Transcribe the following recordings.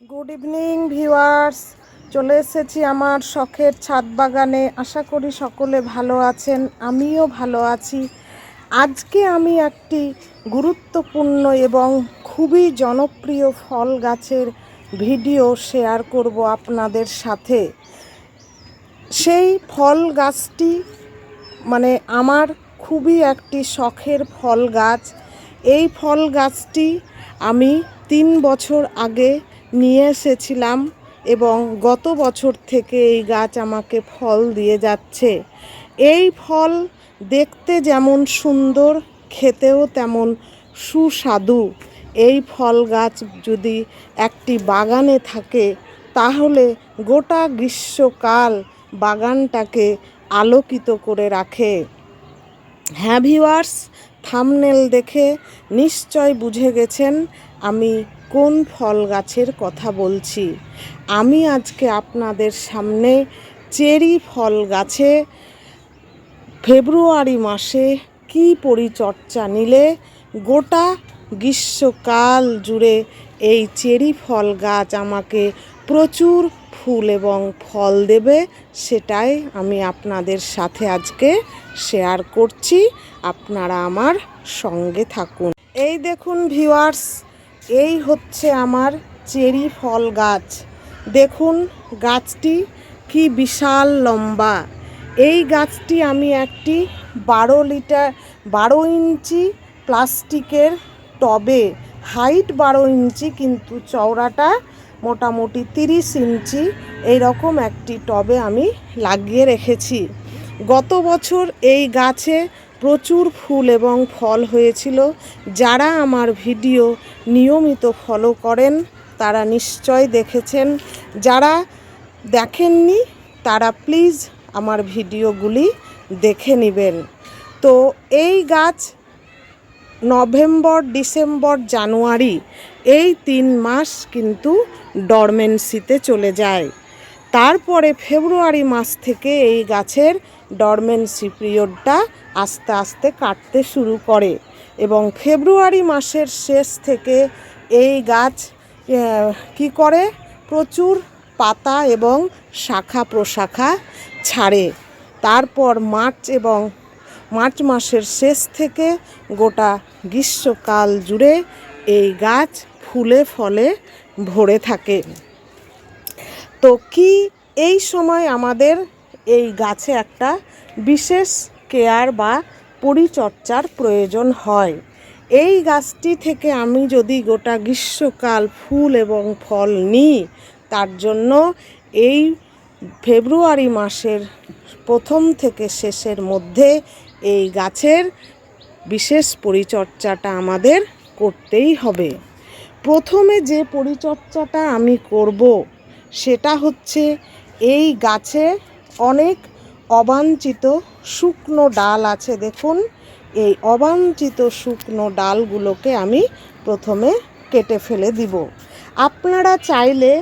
Good evening viewers চলে এসেছি আমার শখের ছাদ বাগানে। আশা করি সকলে ভালো আছেন, আমিও ভালো আছি। আজকে আমি একটি গুরুত্বপূর্ণ এবং খুবই জনপ্রিয় ফল গাছের ভিডিও শেয়ার করব আপনাদের সাথে। সেই ফল গাছটি মানে আমার খুবই একটি শখের ফল গাছ। এই ফল গাছটি আমি তিন বছর আগে নিয়ে এসেছিলাম এবং গত বছর থেকে এই গাছ আমাকে ফল দিয়ে যাচ্ছে। এই ফল দেখতে যেমন সুন্দর, খেতেও তেমন সুস্বাদু। এই ফল গাছ যদি একটি বাগানে থাকে, তাহলে গোটা গ্রীষ্মকাল বাগানটাকে আলোকিত করে রাখে। হ্যাঁ ভিউয়ার্স, থামনেল দেখে নিশ্চয় বুঝে গেছেন আমি কোন ফল গাছের কথা বলছি? আমি আজকে আপনাদের সামনে চেরি ফল গাছে ফেব্রুয়ারি মাসে কি পরিচর্যা নিলে গোটা গ্রীষ্মকাল জুড়ে এই চেরি ফল গাছ আমাকে প্রচুর ফুল এবং ফল দেবে সেটাই আমি আপনাদের সাথে আজকে শেয়ার করছি। আপনারা আমার সঙ্গে থাকুন। এই দেখুন ভিউয়ার্স এই হচ্ছে আমার চেরি ফল গাছ। দেখুন গাছটি কি বিশাল লম্বা। এই গাছটি আমি একটি বারো লিটার, বারো ইঞ্চি প্লাস্টিকের টবে। হাইট বারো ইঞ্চি কিন্তু চওড়াটা মোটামুটি তিরিশ ইঞ্চি। এইরকম একটি টবে আমি লাগিয়ে রেখেছি। গত বছর এই গাছে প্রচুর ফুল এবং ফল হয়েছিল। যারা আমার ভিডিও নিয়মিত ফলো করেন, তারা নিশ্চয় দেখেছেন। যারা দেখেননি, তারা প্লিজ আমার ভিডিওগুলি দেখে নেবেন। তো এই গাছ নভেম্বর, ডিসেম্বর, জানুয়ারি, এই তিন মাস কিন্তু ডরমেন্সিতে চলে যায়। তারপরে ফেব্রুয়ারি মাস থেকে এই গাছের ডরমেন্সি পিরিয়ডটা আস্তে আস্তে কাটতে শুরু করে এবং ফেব্রুয়ারি মাসের শেষ থেকে এই গাছ কি করে? প্রচুর পাতা এবং শাখা প্রশাখা ছাড়ে। তারপর মার্চ এবং মার্চ মাসের শেষ থেকে গোটা গ্রীষ্মকাল জুড়ে এই গাছ ফুলে ফলে ভরে থাকে। তো কি এই সময় আমাদের এই গাছে একটা বিশেষ কেয়ার বা পরিচর্যার প্রয়োজন হয়। এই গাছটি থেকে আমি যদি গোটা গ্রীষ্মকাল ফুল এবং ফল নিই, তার জন্য এই ফেব্রুয়ারি মাসের প্রথম থেকে শেষের মধ্যে এই গাছের বিশেষ পরিচর্যাটা আমাদের করতেই হবে। প্রথমে যে পরিচর্যাটা আমি করব, সেটা হচ্ছে এই গাছে অনেক অবাঞ্ছিত শুকনো ডাল আছে দেখুন। এই অবাঞ্ছিত শুকনো ডালগুলোকে আমি প্রথমে কেটে ফেলে দিব। আপনারা চাইলে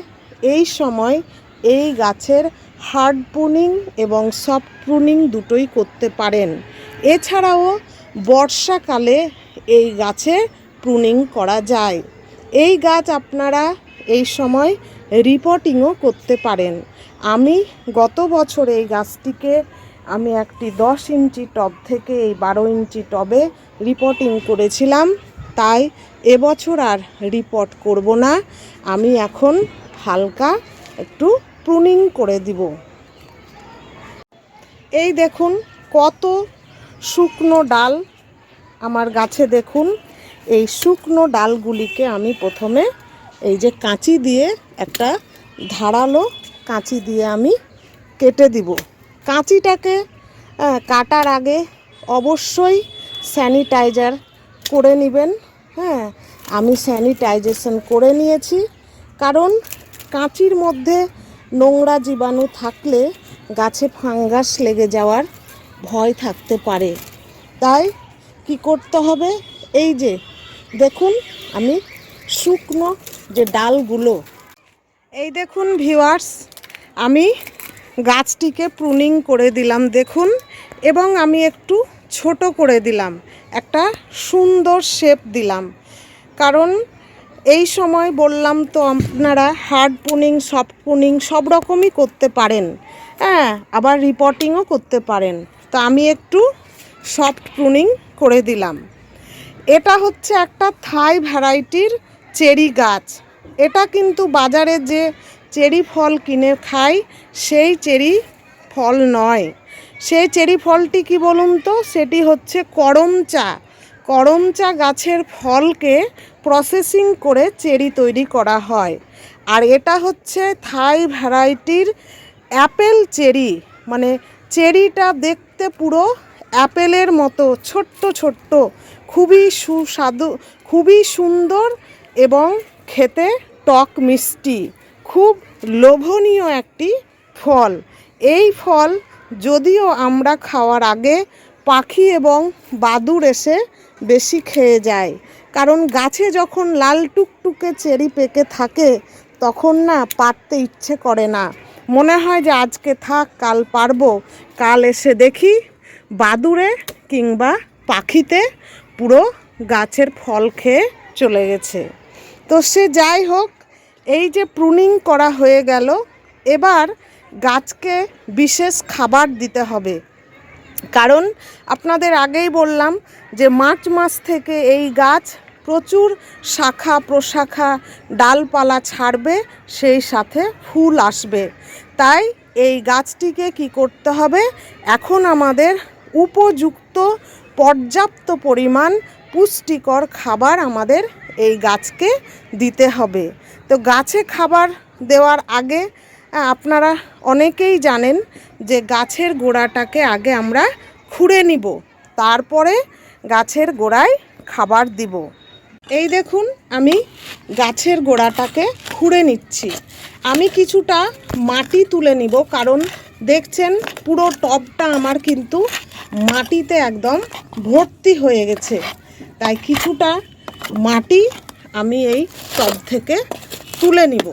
এই সময় এই গাছের হার্ড প্রুনিং এবং সফট প্রুনিং দুটোই করতে পারেন। এছাড়াও বর্ষাকালে এই গাছে প্রুনিং করা যায়। এই গাছ আপনারা এই সময় রিপোর্টিংও করতে পারেন। আমি গত বছর এই গাছটিকে আমি একটি দশ ইঞ্চি টব থেকে এই বারো ইঞ্চি টবে রিপোর্টিং করেছিলাম। তাই এবছর আর রিপোর্ট করব না। আমি এখন হালকা একটু প্রুনিং করে দিব। এই দেখুন, কত শুকনো ডাল আমার গাছে দেখুন। এই শুকনো ডালগুলিকে আমি প্রথমে এই যে কাঁচি দিয়ে একটা ধারালো কাঁচি দিয়ে আমি কেটে দিব। কাঁচিটাকে কাটার আগে অবশ্যই স্যানিটাইজার করে নেবেন। হ্যাঁ আমি স্যানিটাইজেশন করে নিয়েছি। কারণ কাঁচির মধ্যে নোংরা জীবাণু থাকলে গাছে ফাঙ্গাস লেগে যাওয়ার ভয় থাকতে পারে। তাই কি করতে হবে? এই যে, দেখুন, আমি শুকনো যে ডালগুলো এই দেখুন ভিউয়ার্স, আমি গাছটিকে প্রুনিং করে দিলাম, দেখুন, এবং আমি একটু ছোট করে দিলাম, একটা সুন্দর শেপ দিলাম। কারণ এই সময় বললাম তো আপনারা হার্ড পুনিং সফট পুনিং সব রকমই করতে পারেন। হ্যাঁ আবার রিপোর্টিংও করতে পারেন। তো আমি একটু সফট প্রুনিং করে দিলাম। এটা হচ্ছে একটা থাই ভ্যারাইটির চেরি গাছ। এটা কিন্তু বাজারে যে চেরি ফল কিনে খাই, সেই চেরি ফল নয়। সেই চেরি ফলটি কি বলুন তো? সেটি হচ্ছে করম চা। করম চা গাছের ফলকে প্রসেসিং করে চেরি তৈরি করা হয়। আর এটা হচ্ছে থাই ভ্যারাইটির অ্যাপেল চেরি। মানে চেরিটা দেখতে পুরো অ্যাপেলের মতো, ছোট্ট ছোট্ট, খুবই সুস্বাদু, খুবই সুন্দর এবং খেতে টক মিষ্টি, খুব লোভনীয় একটি ফল। এই ফল যদিও আমরা খাওয়ার আগে পাখি এবং বাদুর এসে বেশি খেয়ে যায়, কারণ গাছে যখন লাল টুকটুকে চেরি পেকে থাকে, তখন না পারতে ইচ্ছে করে না। মনে হয় যে আজকে থাক, কাল পারব। কাল এসে দেখি বাদুরে কিংবা পাখিতে পুরো গাছের ফল খেয়ে চলে গেছে। তো সে যাই হোক, এই যে প্রুনিং করা হয়ে গেল, এবার গাছকে বিশেষ খাবার দিতে হবে। কারণ আপনাদের আগেই বললাম যে মার্চ মাস থেকে এই গাছ প্রচুর শাখা প্রশাখা ডালপালা ছাড়বে, সেই সাথে ফুল আসবে। তাই এই গাছটিকে কি করতে হবে? এখন আমাদের উপযুক্ত পর্যাপ্ত পরিমাণ পুষ্টিকর খাবার আমাদের এই গাছকে দিতে হবে। তো গাছে খাবার দেওয়ার আগে আপনারা অনেকেই জানেন যে গাছের গোড়াটাকে আগে আমরা খুঁড়ে নিব, তারপরে গাছের গোড়ায় খাবার দিব। এই দেখুন, আমি গাছের গোড়াটাকে খুঁড়ে নিচ্ছি। আমি কিছুটা মাটি তুলে নিব, কারণ দেখছেন পুরো টবটা আমার কিন্তু মাটিতে একদম ভর্তি হয়ে গেছে। তাই কিছুটা মাটি আমি এই টব থেকে তুলে নিব।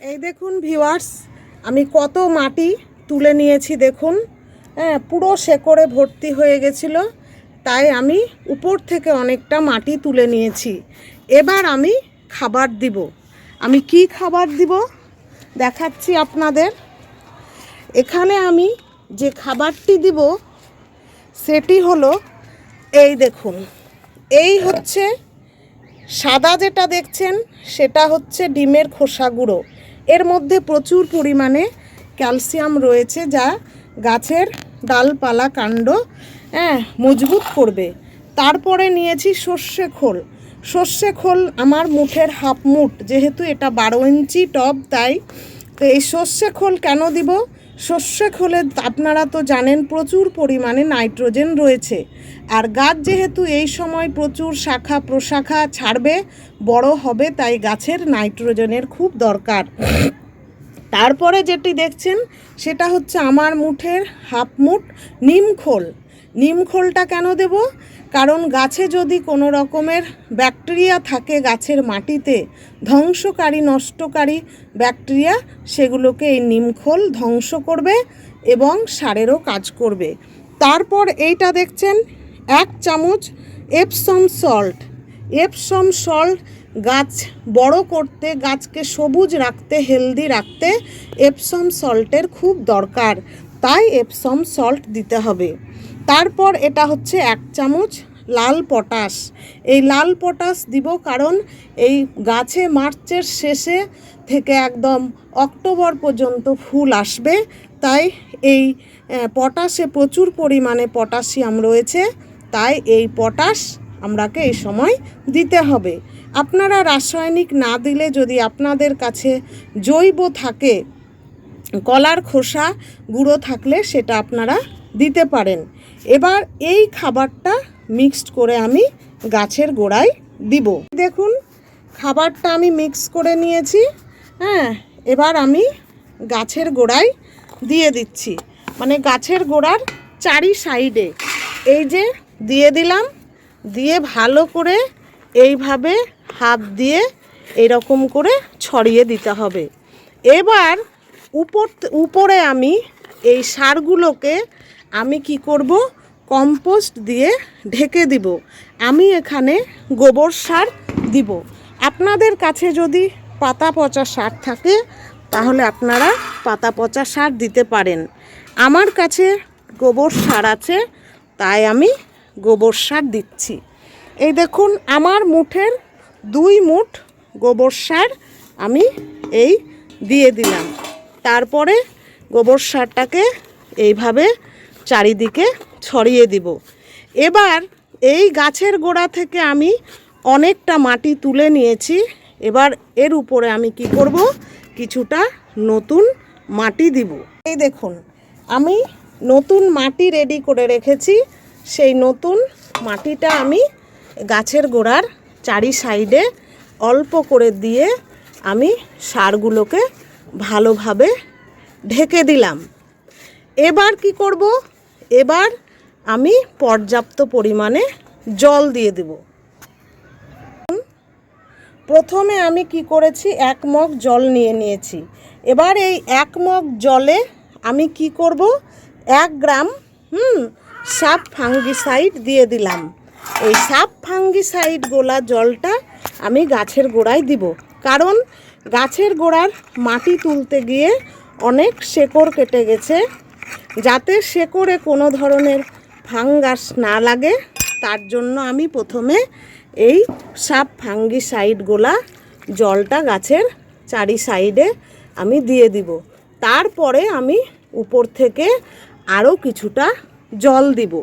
এই দেখুন ভিউয়ার্স, আমি কত মাটি তুলে নিয়েছি দেখুন। হ্যাঁ পুরো শেকড়ে ভর্তি হয়ে গেছিল, তাই আমি উপর থেকে অনেকটা মাটি তুলে নিয়েছি। এবার আমি খাবার দিব। আমি কি খাবার দিব? দেখাচ্ছি আপনাদের। এখানে আমি যে খাবারটি দিব, সেটি হলো এই দেখুন, এই হচ্ছে সাদা যেটা দেখছেন, সেটা হচ্ছে ডিমের খোসা গুঁড়ো। এর মধ্যে প্রচুর পরিমাণে ক্যালসিয়াম রয়েছে, যা গাছের ডালপালা কাণ্ড হ্যাঁ মজবুত করবে। তারপরে নিয়েছি সর্ষে খোল। সর্ষে খোল আমার মুঠের হাফ মুঠ যেহেতু এটা বারো ইঞ্চি টব, তাই তো এই সর্ষে খোল কেন দিব? সর্ষে খোলে আপনারা তো জানেন প্রচুর পরিমাণে নাইট্রোজেন রয়েছে। আর গাছ যেহেতু এই সময় প্রচুর শাখা প্রশাখা ছাড়বে, বড় হবে, তাই গাছের নাইট্রোজেনের খুব দরকার। তারপরে যেটি দেখছেন, সেটা হচ্ছে আমার মুঠের হাফ মুঠ নিমখোল নিমখোলটা কেন দেব? কারণ গাছে যদি কোনো রকমের ব্যাকটেরিয়া থাকে গাছের মাটিতে, ধ্বংসকারী, নষ্টকারী ব্যাকটেরিয়া, সেগুলোকে এই নিমখোল ধ্বংস করবে এবং সারেরও কাজ করবে। তারপর এইটা দেখছেন, এক চামচ এপসম সল্ট এপসম সল্ট গাছ বড় করতে, গাছকে সবুজ রাখতে, হেলদি রাখতে এপসম সল্টের খুব দরকার। তাই এপসম সল্ট দিতে হবে। তারপর এটা হচ্ছে এক চামচ লাল পটাশ। এই লাল পটাশ দিব কারণ এই গাছে মার্চের শেষে থেকে একদম অক্টোবর পর্যন্ত ফুল আসবে। তাই এই পটাশে প্রচুর পরিমাণে পটাশিয়াম রয়েছে। তাই এই পটাশ আমরাকে এই সময় দিতে হবে। আপনারা রাসায়নিক না দিলে যদি আপনাদের কাছে জৈব থাকে, কলার খোসা গুঁড়ো থাকলে সেটা আপনারা দিতে পারেন। এবার এই খাবারটা মিক্সড করে আমি গাছের গোড়ায় দিব। দেখুন, খাবারটা আমি মিক্স করে নিয়েছি। হ্যাঁ এবার আমি গাছের গোড়ায় দিয়ে দিচ্ছি। মানে গাছের গোড়ার চারি সাইডে এই যে দিয়ে দিলাম, দিয়ে ভালো করে এইভাবে হাত দিয়ে এরকম করে ছড়িয়ে দিতে হবে। এবার উপর, উপরে আমি এই সারগুলোকে আমি কি করব? কম্পোস্ট দিয়ে ঢেকে দিব। আমি এখানে গোবর সার দিব। আপনাদের কাছে যদি পাতা পচা সার থাকে, তাহলে আপনারা পাতা পচা সার দিতে পারেন। আমার কাছে গোবর সার আছে, তাই আমি গোবর সার দিচ্ছি। এই দেখুন, আমার মুঠের দুই মুঠ গোবর সার আমি এই দিয়ে দিলাম। তারপরে গোবর সারটাকে এইভাবে চারিদিকে ছড়িয়ে দিব। এবার এই গাছের গোড়া থেকে আমি অনেকটা মাটি তুলে নিয়েছি। এবার এর উপরে আমি কি করব? কিছুটা নতুন মাটি দিব। এই দেখুন, আমি নতুন মাটি রেডি করে রেখেছি। সেই নতুন মাটিটা আমি গাছের গোড়ার চারি সাইডে অল্প করে দিয়ে আমি সারগুলোকে ভালোভাবে ঢেকে দিলাম। এবার কি করব? এবার আমি পর্যাপ্ত পরিমাণে জল দিয়ে দেব। প্রথমে আমি কি করেছি? এক মগ জল নিয়ে নিয়েছি। এবার এই এক মগ জলে আমি কি করব? এক গ্রাম, হুম, সাপ ফাঙ্গিসাইড দিয়ে দিলাম। এই সাপ ফাঙ্গিসাইড গোলা জলটা আমি গাছের গোড়ায় দিব। কারণ গাছের গোড়ার মাটি তুলতে গিয়ে অনেক শেকড় কেটে গেছে। যাতে শেকড়ে কোনো ধরনের ফাঙ্গাস না লাগে, তার জন্য আমি প্রথমে এই সাপ ফাঙ্গিসাইডগুলা জলটা গাছের চারি সাইডে আমি দিয়ে দিব। তারপরে আমি উপর থেকে আরও কিছুটা জল দিব।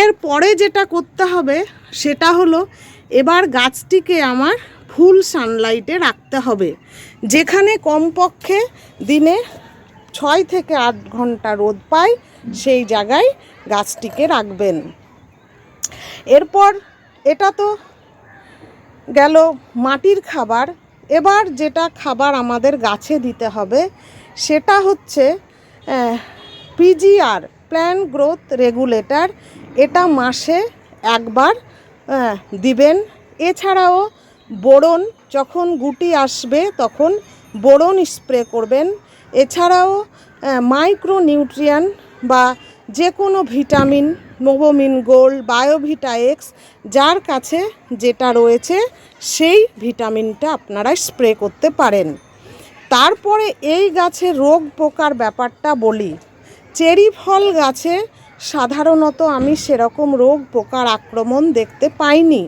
এর পরে যেটা করতে হবে, সেটা হলো এবার গাছটিকে আমার ফুল সানলাইটে রাখতে হবে, যেখানে কমপক্ষে দিনে ছয় থেকে আট ঘণ্টা রোদ পায়, সেই জায়গায় গাছটিকে রাখবেন। এরপর এটা তো গেল মাটির খাবার। এবার যেটা খাবার আমাদের গাছে দিতে হবে, সেটা হচ্ছে পিজিআর, প্ল্যান গ্রোথ রেগুলেটর। এটা মাসে একবার দিবেন। এছাড়াও বোরন, যখন গুটি আসবে, তখন বোরন স্প্রে করবেন। এছাড়াও মাইক্রো নিউট্রিয়ান বা যে কোনো vitamin Novomin gold, Biovita X যার কাছে যেটা রয়েছে সেই ভিটামিনটা আপনারা স্প্রে করতে পারেন। তারপরে এই গাছে রোগ পোকার ব্যাপারটা বলি। চেরি ফল গাছে সাধারণত আমি সেরকম রোগ পোকার আক্রমণ দেখতে পাইনি।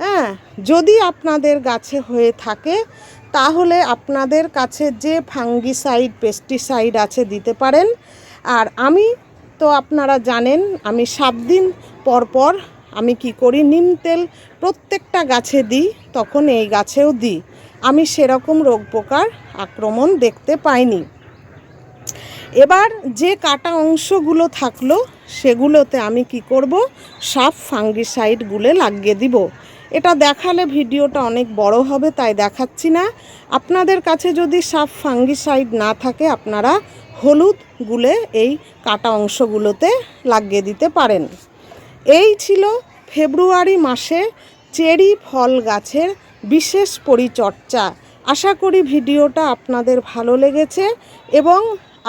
হ্যাঁ যদি আপনাদের গাছে হয়ে থাকে তাহলে আপনাদের কাছে যে ফাঙ্গিসাইড, পেস্টিসাইড আছে দিতে পারেন। আর আমি তো আপনারা জানেন, আমি সাত দিন পর পর আমি কি করি, নিম তেল প্রত্যেকটা গাছে দিই, তখন এই গাছেও দিই। আমি সেরকম রোগ পোকার আক্রমণ দেখতে পাইনি। এবার যে কাটা অংশগুলো থাকল, সেগুলোতে আমি কি করব সাপ ফাঙ্গিসাইড গুলে লাগিয়ে দিব। এটা দেখালে ভিডিওটা অনেক বড় হবে, তাই দেখাচ্ছি না। আপনাদের কাছে যদি সাপ ফাঙ্গিসাইড না থাকে, আপনারা হলুদ গুলে এই কাটা অংশগুলোতে লাগিয়ে দিতে পারেন। এই ছিল ফেব্রুয়ারি মাসে চেরি ফল গাছের বিশেষ পরিচর্চা আশা করি ভিডিওটা আপনাদের ভালো লেগেছে এবং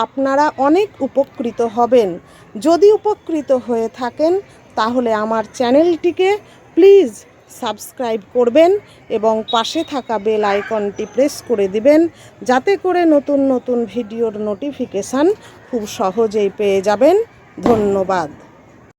আপনারা অনেক উপকৃত হবেন। যদি উপকৃত হয়ে থাকেন, তাহলে আমার চ্যানেলটিকে প্লিজ সাবস্ক্রাইব করবেন এবং পাশে থাকা বেল আইকনটি প্রেস করে দিবেন, যাতে করে নতুন নতুন ভিডিওর নোটিফিকেশান খুব সহজেই পেয়ে যাবেন। ধন্যবাদ।